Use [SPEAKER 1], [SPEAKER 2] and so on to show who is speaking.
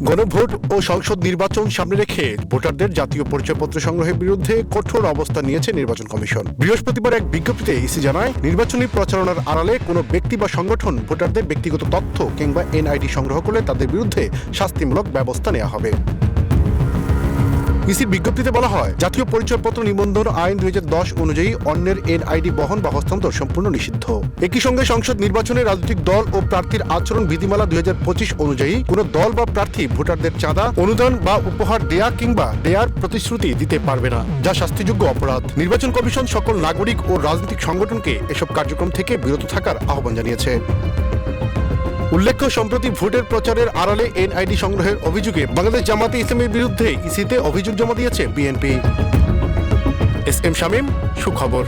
[SPEAKER 1] গণভোট ও সংসদ নির্বাচন সামনে রেখে ভোটারদের জাতীয় পরিচয়পত্র সংগ্রহের বিরুদ্ধে কঠোর অবস্থা নিয়েছে নির্বাচন কমিশন। বৃহস্পতিবার এক বিজ্ঞপ্তিতে ইসি জানায়, নির্বাচনী প্রচারণার আড়ালে কোনো ব্যক্তি বা সংগঠন ভোটারদের ব্যক্তিগত তথ্য কিংবা এনআইডি সংগ্রহ করলে তাদের বিরুদ্ধে শাস্তিমূলক ব্যবস্থা নেওয়া হবে। ইসির বিজ্ঞপ্তিতে বলা হয়, জাতীয় পরিচয়পত্র নিবন্ধন আইন দুই হাজার দশ অনুযায়ী অন্যের এনআইডি বহন বা হস্তান্তর সম্পূর্ণ নিষিদ্ধ। একই সঙ্গে সংসদ নির্বাচনে রাজনৈতিক দল ও প্রার্থীর আচরণ বিধিমালা দুই হাজার পঁচিশ অনুযায়ী কোনো দল বা প্রার্থী ভোটারদের চাঁদা, অনুদান বা উপহার দেয়া কিংবা দেয়ার প্রতিশ্রুতি দিতে পারবে না, যা শাস্তিযোগ্য অপরাধ। নির্বাচন কমিশন সকল নাগরিক ও রাজনৈতিক সংগঠনকে এসব কার্যক্রম থেকে বিরত থাকার আহ্বান জানিয়েছে। উল্লেখ্য, সম্প্রতি ভোটের প্রচারের আড়ালে এনআইডি সংগ্রহের অভিযোগে বাংলাদেশ জামাতে ইসলামের বিরুদ্ধে ইসিতে অভিযোগ জমা দিয়েছে বিএনপি। এস এম শামীম, সুখবর।